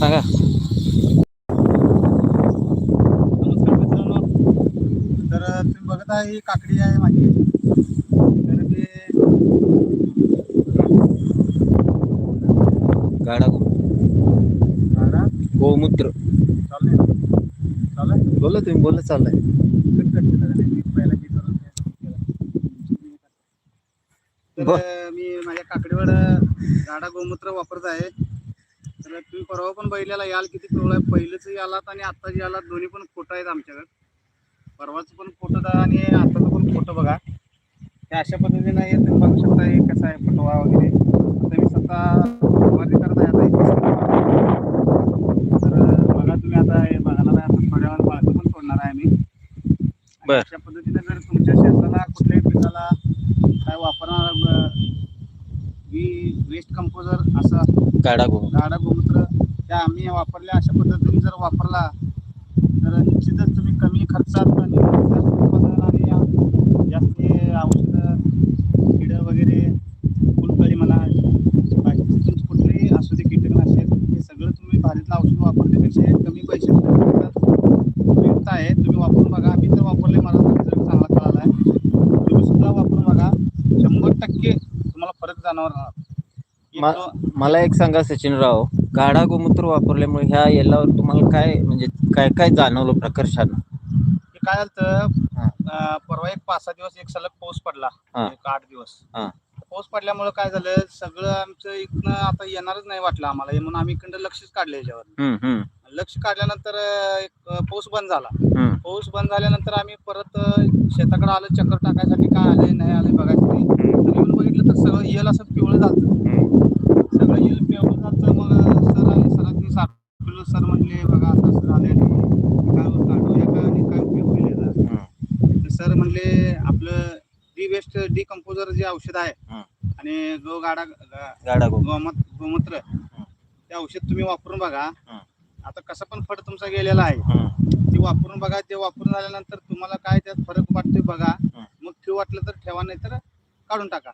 सांगा. तर तुम्ही बघत आहे ही काकडी आहे माझी. तर ते गाडा झाडा गोमूत्र. चालू आहे चालू आहे बोला तुम्ही बोला चाललंय. पहिला करून. तर. मी माझ्या काकडीवर झाडा गोमूत्र वापरत आहे. तर तुम्ही परवा पण बघितलेला याल किती पिवळा आहे पहिलेच यालात आणि आत्ताच यालात दोन्ही पण फोटो आहेत आमच्याकडे. परवाचं पण फोटो आणि आताचं पण फोटो बघा. हे अशा पद्धतीने हे तुम्ही बघू शकता हे कसं आहे फुटवा वगैरे. आता मी स्वतः फवारणी करत आता. तर बघा तुम्ही आता हे बघायला आता थोड्या वेळानं बाळकं पण सोडणार आहे मी. अशा पद्धतीने जर तुमच्या शेताला कुठल्याही पिकाला काय वापरणार वेस्ट कंपोजर असं गाडा गोमूत्र गाडा त्या आम्ही वापरल्या अशा पद्धतीने जर वापरला तर निश्चितच तुम्ही कमी खर्चात आणि जास्त औषधं किडं वगैरे फुलकळी म्हणा कुठलेही असू दे कीटकनाशक हे सगळं तुम्ही भारीतलं औषध वापरण्यापेक्षा कमी पैशात उपयुक्त आहे. तुम्ही वापरून बघा. मी तर वापरले मला रिझल्ट चांगला कळाला आहे तुम्ही सुद्धा वापरून बघा. शंभर टक्के तुम्हाला फरक जाणवणार. मला एक सांगा सचिनराव. गाडा गोमूत्र वापरल्यामुळे ह्या यालावर तुम्हाला काय म्हणजे काय काय जाणवलं प्रकर्षानं काय झालं हा. परवा एक पाच सहा दिवस एक सलग पाऊस पडला हा. एक आठ दिवस हा. पाऊस पडल्यामुळे काय झालं सगळं आमचं इकडनं आता येणारच नाही वाटलं आम्हाला हे म्हणून आम्ही इकडं लक्षच काढलं याच्यावर हम्म, हम्म, लक्ष काढल्यानंतर अं, एक अं, पाऊस बंद झाला हम्म. पाऊस बंद झाल्यानंतर आम्ही परत अं, शेताकडे आलो चक्कर टाकायसाठी काय आले नाही आले बघायसाठी तर येऊन बघितलं तर सगळं येल असं पिवळं झालं हम्म. सगळं झालं मग सर सरांनी सापडलं सर म्हणले बघा आता सर आले आणि काय काढूया का आणि काय उपयोग. तर सर म्हणले आपलं डी वेस्ट डी कंपोजर जे औषध आहे हं. आणि गो गाडा गाडा गोमूत्र गोमत गोमूत्र ते औषध तुम्ही वापरून बघा. आता कसं पण फड तुमचा गेलेला आहे. ते वापरून बघा ते वापरून झाल्यानंतर तुम्हाला काय त्यात फरक वाटतोय बघा. मग ठेव वाटलं तर ठेवा नाही तर काढून टाका.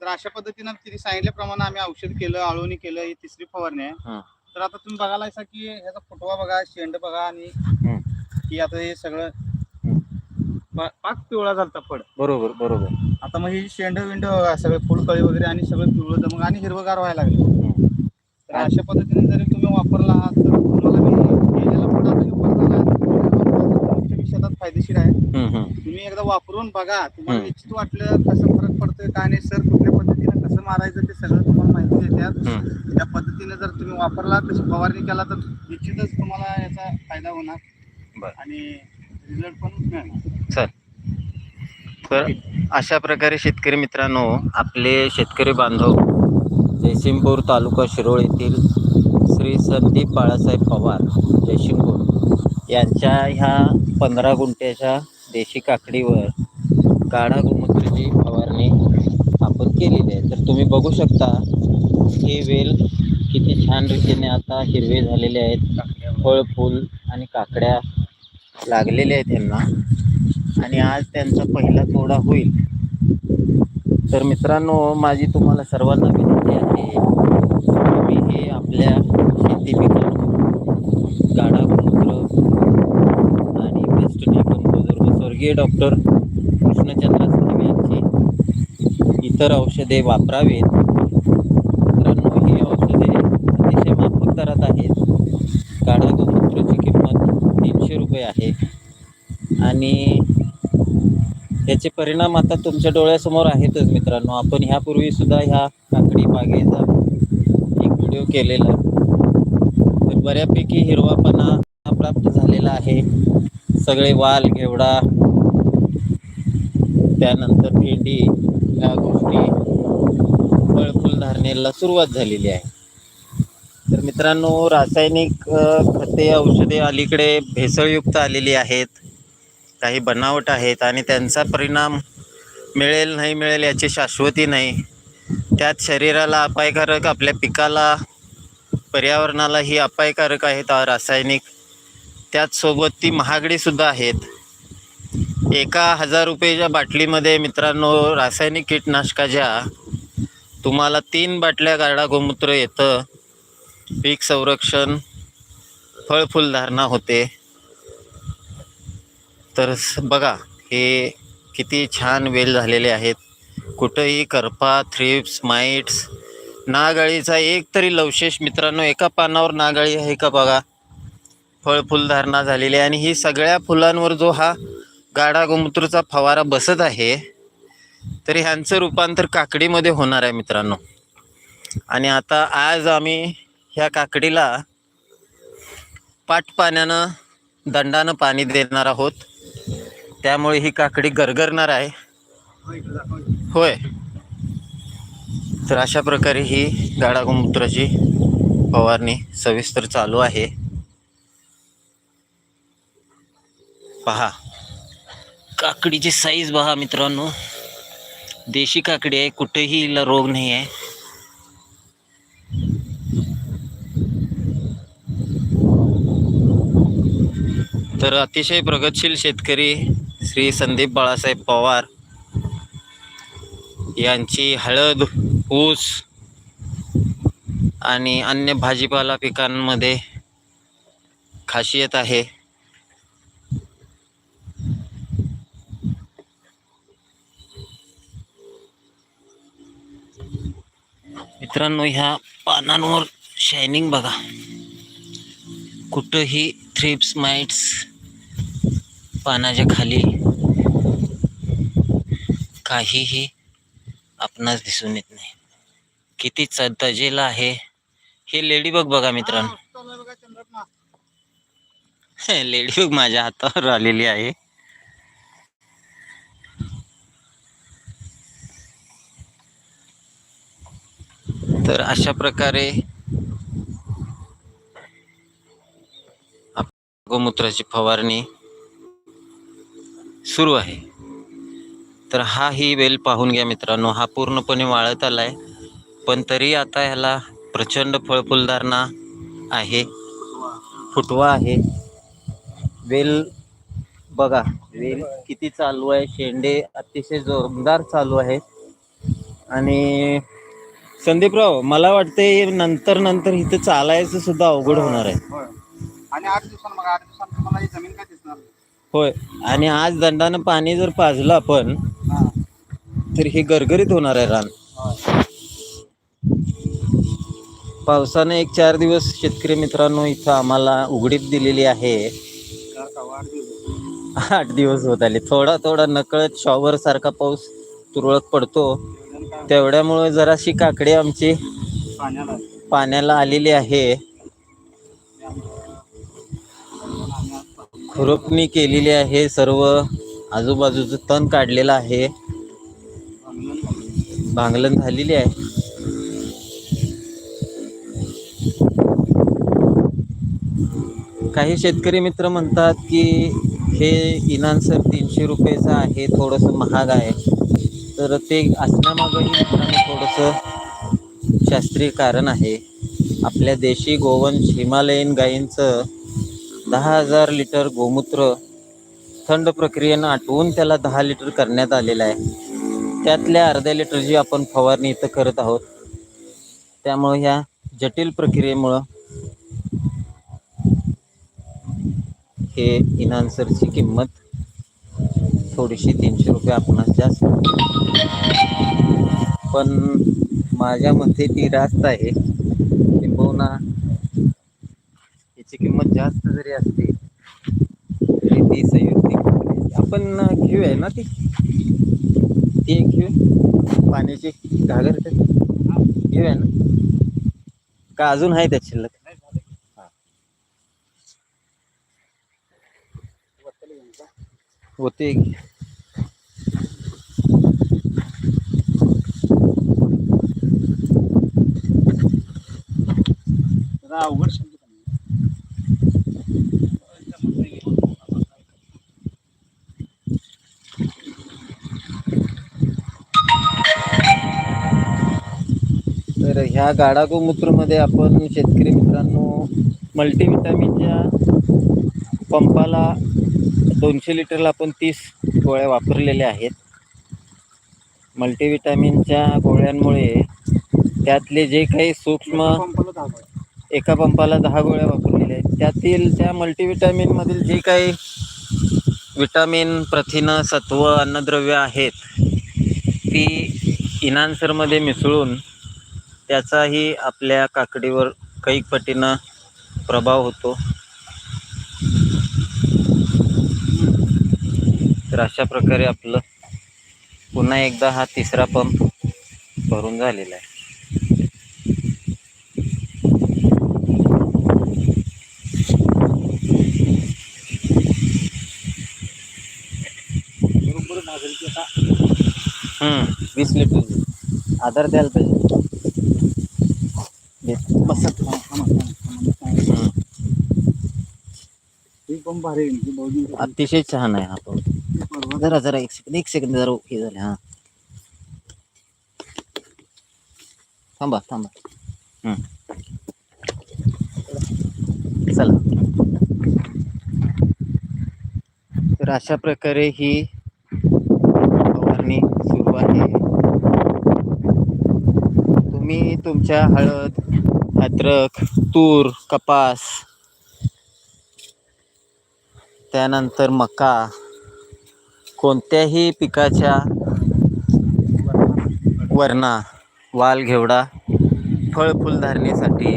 तर अशा पद्धतीनं तिने सांगितल्याप्रमाणे आम्ही औषध केलं आळवणी केलं ही तिसरी फवारणी आहे हं. तर आता तुम्ही बघायला की ह्याचा फुटवा बघा शेंड बघा आणि हं. ही आता हे सगळं पाक पिवळा झालता फड बरोबर बरोबर आता मग ही शेंड विंड सगळे फुलकळी वगैरे आणि सगळं पिवळं दमक आणि हिरवगार व्हायला लागले. तर अशा पद्धतीने जरी तुम्ही वापरला आहात तर तुम्हाला शेतात फायदेशीर आहे. तुम्ही एकदा वापरून बघा तुम्हाला. निश्चित वाटलं कसं फरक पडतोय काय नाही सर कुठल्या पद्धतीने कसं मारायचं ते सगळं तुम्हाला माहिती देतात. त्या पद्धतीने जर तुम्ही वापरला तशी फवारणी केला तर निश्चितच तुम्हाला याचा फायदा होणार बरं. आणि रिझल्ट पण मिळणार तर अशा प्रकारे शेतकरी मित्रांनो आपले शेतकरी बांधव जयसिंगपूर तालुका शिरोळ येथील श्री संदीप बाळासाहेब पवार जयसिंगपूर यांच्या ह्या पंधरा गुंठ्याच्या देशी काकडीवर गाढा गोमूत्राची फवारणी वापर केलेली आहे. तर तुम्ही बघू शकता हे वेल किती छान रीतीने आता हिरवे झालेले आहेत. फळ फूल आणि काकड्या लागलेल्या आहेत त्यांना आणि आज त्यांचा पहिला तोडा होईल. तर मित्रांनो माझी तुम्हाला सर्वांना विनंती आहे तुम्ही हे आपल्या शेती पिकांना गाडा गोमूत्र आणि बेस्ट कंपोजर व स्वर्गीय डॉक्टर कृष्णचंद्र इतर औषधे वापरावीत. मित्रांनो ही औषधे अतिशय माफक दरात आहेत. काढा गोमूत्राची किंमत तीनशे रुपये आहे. आणि त्याचे परिणाम आता तुमच्या डोळ्यासमोर आहेतच मित्रांनो. आपण ह्यापूर्वी सुद्धा ह्या काकडी बागेचा एक व्हिडिओ केलेला. तर बऱ्यापैकी हिरवापणा प्राप्त झालेला आहे. सगळे वाल घेवडा त्यानंतर भेंडी या गोष्टी फळफुल धारणेला सुरुवात झालेली आहे. तर मित्रांनो रासायनिक खते औषधे अलीकडे भेसळयुक्त आलेली आहेत. काही बनावट आहेत आणि त्यांचा परिणाम मिळेल नाही मिळेल याची शाश्वती नाही. त्यात शरीराला अपायकारक आपल्या पिकाला पर्यावरणालाही अपायकारक आहेत रासायनिक. त्याचसोबत ती महागडीसुद्धा आहेत. एका हजार रुपयेच्या बाटलीमध्ये मित्रांनो रासायनिक कीटनाशकाच्या तुम्हाला तीन बाटल्या गाडा गोमूत्र येतं. पीक संरक्षण फळफुलधारणा होते. तर स- बघा हे किती छान वेल झालेले आहेत. कुठंही करपा थ्रिप्स माइट्स नागाळीचा एक तरी लवशेष मित्रांनो एका पानावर नागाळी आहे का बघा? फळफुलधारणा झालेली आहे आणि ही सगळ्या फुलांवर जो हा गाडा गोमूत्रचा फवारा बसत आहे तर ह्यांचं रूपांतर काकडीमध्ये होणार आहे मित्रांनो. आणि आता आज आम्ही ह्या काकडीला पाट पाण्यानं दंडानं पाणी देणार आहोत. त्यामुळे ही काकडी गरगरणार आहे. होय. तर अशा प्रकारे ही गाडा गोमूत्राची फवारणी सविस्तर चालू आहे. पहा. काकडीची साईज बघा मित्रांनो. देशी काकडी आहे कुठेही हिला रोग नाही आहे तर अतिशय प्रगतशील शेतकरी श्री संदीप बाळासाहेब पवार यांची हळद ऊस आणि अन्य भाजीपाला पिकांमध्ये खासियत आहे. मित्रांनो ह्या पानांवर शायनिंग बघा. कुठंही थ्रिप्स माइट्स पानाच्या खाली काहीही आपणास दिसून येत नाही. किती च तजेला आहे. हे लेडीबग बघा मित्रांनो. लेडीबग माझ्या हातावर आलेली आहे. तर अशा प्रकारे गोमूत्राची फवारणी सुरू आहे. तर हा ही वेल पाहून घ्या मित्रांनो हा पूर्णपणे वाळत आलाय पण तरी आता ह्याला प्रचंड फळफुलधारणा आहे फुटवा आहे. वेल बघा वेल किती चालू आहे शेंडे अतिशय जोरदार चालू आहे आणि संदीपराव मला वाटते नंतर नंतर इथं चालायचं सुद्धा अवघड होणार आहे होय. आणि आठ दिवसांनी मग आठ दिवसांनी तुम्हाला ही जमीन काय दिसणार नाही. होय आणि आज दंडानं पाणी जर पाजलं आपण हा. तर हे गरगरीत होणार आहे रान होय. पावसानं एक चार दिवस शेतकरी मित्रांनो इथं आम्हाला उघडीप दिलेली आहे चार का आठ दिवस. आठ दिवस होत आले थोडा थोडा नकळत शॉवर सारखा पाऊस तुरळक पडतो तेवढ्यामुळे जराशी काकडी आमची पाण्याला पाण्याला आलेली आहे. खुरपणी केलेली आहे सर्व. आजूबाजूचं तण काढलेलं आहे. भांगलन झालेली आहे. काही शेतकरी मित्र म्हणतात की हे इनान्सर तीनशे रुपयेचं आहे थोडंसं महाग आहे. तर ते असण्यामागंही थोडंसं शास्त्रीय कारण आहे. आपल्या देशी गोवंश हिमालयीन गायींचं दहा हजार लिटर गोमूत्र थंड प्रक्रियेनं आटवून त्याला दहा लिटर करण्यात आलेलं आहे. त्यातल्या अर्ध्या लिटरची आपण फवारणी इथं करत आहोत त्यामुळं ह्या जटिल प्रक्रियेमुळं हे इनान्सरची किंमत थोडीशी तीनशे रुपये आपणास जास्त. पण माझ्या मते ती रास्त आहे. किंबहुना याची किंमत जास्त जरी असते तरी ती संयुक्तिक आपण घेऊ आपण घेऊया ना ती? ती एक घेऊ. पाण्याची घागर घेऊ घेऊया ना? का अजून आहे त्यात शिल्लक? होते जरा अवघड शब्द. तर ह्या गाडा गोमूत्रमध्ये आपण शेतकरी मित्रांनो मल्टीविटॅमिनच्या पंपाला दोनशे लिटरला आपण तीस गोळ्या वापरलेल्या आहेत मल्टीविटॅमिनच्या गोळ्यांमुळे त्यातले जे काही सूक्ष्म. एका पंपाला दहा गोळ्या वापरलेल्या आहेत. त्यातील त्या मल्टीविटॅमिनमधील जे काही विटामिन प्रथिनं सत्व अन्नद्रव्य आहेत ती इनान्सरमध्ये मिसळून त्याचाही आपल्या काकडीवर कैक पटीनं प्रभाव होतो. तर अशा प्रकारे आपलं पुन्हा एकदा हा तिसरा पंप भरून झालेला आहे बरोबर माझं की आता हम्म, वीस लिटर आधार द्यायला पाहिजे. ही पण भारी अतिशय छान आहे हा परवा जरा जरा एक सेकंद एक सेकंद जरा हे झाले हा. थांबा थांबा. हम्म. चला. तर अशा प्रकारे ही आहे. तुम्ही तुमच्या हळद अद्रक तूर कपास त्यानंतर मका कोणत्याही पिकाच्या वरणा वाल घेवडा फळ फुलधारणेसाठी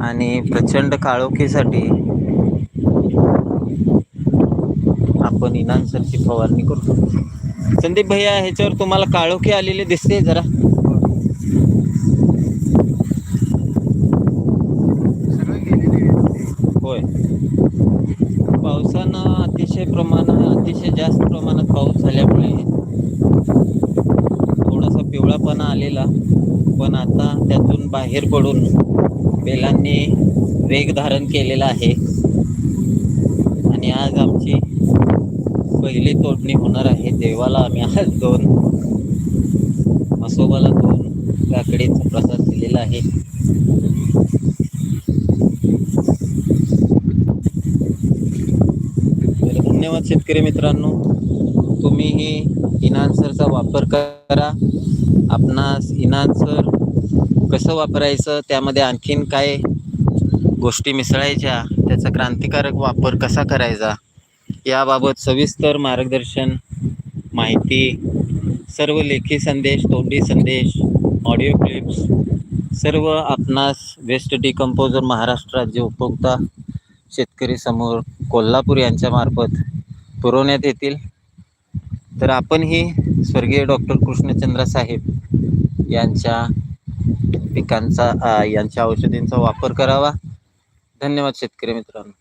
आणि प्रचंड काळोखीसाठी आपण इनांसरची फवारणी करतो संदीप भैया ह्याच्यावर तुम्हाला काळोखी आलेले दिसते जरा. होय. पावसानं अतिशय प्रमाणात अतिशय जास्त प्रमाणात पाऊस झाल्यामुळे थोडासा पिवळापणा आलेला. पण आता त्यातून बाहेर पडून बेलांनी वेग धारण केलेला आहे. आणि आज आमची पहिली तोडणी होणार आहे. देवाला आम्ही आज दोन मसोबाला दोन काकडीचा प्रसाद दिलेला आहे. धन्यवाद शेतकरी मित्रांनो. तुम्हीही इनान्सरचा वापर करा. आपणास इनान्सर कसं वापरायचं त्यामध्ये आणखीन काय गोष्टी मिसळायच्या त्याचा क्रांतिकारक वापर कसा करायचा याबाबत सविस्तर मार्गदर्शन माहिती सर्व लेखी संदेश तोंडी संदेश ऑडिओ क्लिप्स सर्व आपणास वेस्ट डिकम्पोजर महाराष्ट्र राज्य उपभोक्ता शेतकरी समोर कोल्हापूर यांच्यामार्फत पुरवण्यात येतील. तर आपणही स्वर्गीय डॉक्टर कृष्णचंद्र साहेब यांच्या पिकांचा यांच्या औषधींचा वापर करावा. धन्यवाद शेतकरी मित्रांनो.